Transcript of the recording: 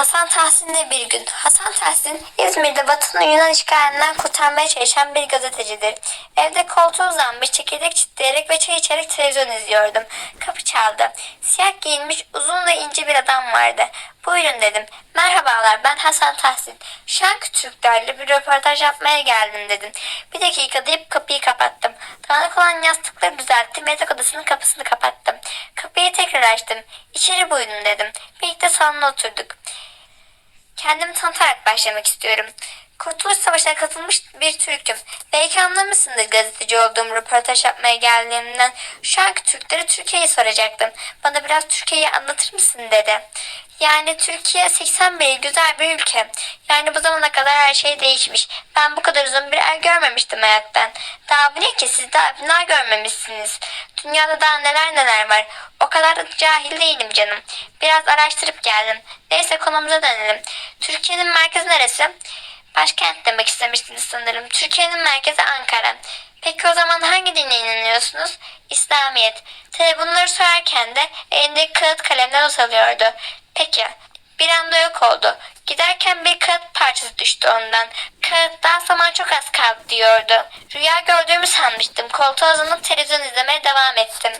Hasan Tahsin'le bir gün. Hasan Tahsin İzmir'de Batı'nın Yunan işgalinden kurtarmaya çalışan bir gazetecidir. Evde koltuğa uzanmış çekirdek çitleyerek ve çay içerek televizyon izliyordum. Kapı çaldı. Siyah giyinmiş uzun ve ince bir adam vardı. Buyurun dedim. Merhabalar ben Hasan Tahsin. Şarkı Türklerle bir röportaj yapmaya geldim dedim. Bir dakika deyip kapıyı kapattım. Dağınık olan yastıkları düzelttim. Yatak odasının kapısını kapattım. Kapıyı tekrar açtım. İçeri buyurun dedim. Birlikte salona oturduk. Kendimi tanıtarak başlamak istiyorum. Kurtuluş Savaşı'na katılmış bir Türk'üm. Belki anlamışsındır gazeteci olduğum röportaj yapmaya geldiğimden. Şu anki Türkleri Türkiye'yi soracaktım. Bana biraz Türkiye'yi anlatır mısın dedi. Yani Türkiye 81 güzel bir ülke. Yani bu zamana kadar her şey değişmiş. Ben bu kadar uzun bir er görmemiştim hayattan. Daha bu ki siz daha bina görmemişsiniz. Dünyada daha neler neler var. O kadar da cahil değilim canım. Biraz araştırıp geldim. Neyse konumuza dönelim. Türkiye'nin merkezi neresi? Başkent demek istemiştiniz sanırım. Türkiye'nin merkezi Ankara. Peki o zaman hangi dine inanıyorsunuz? İslamiyet. Tabi bunları sorarken de elindeki kağıt kalemden not alıyordu. Peki. Bir anda yok oldu. Giderken bir kağıt parçası düştü ondan. Kağıttan zaman çok az kaldı diyordu. Rüya gördüğümü sanmıştım. Koltuğa uzanıp televizyon izlemeye devam ettim.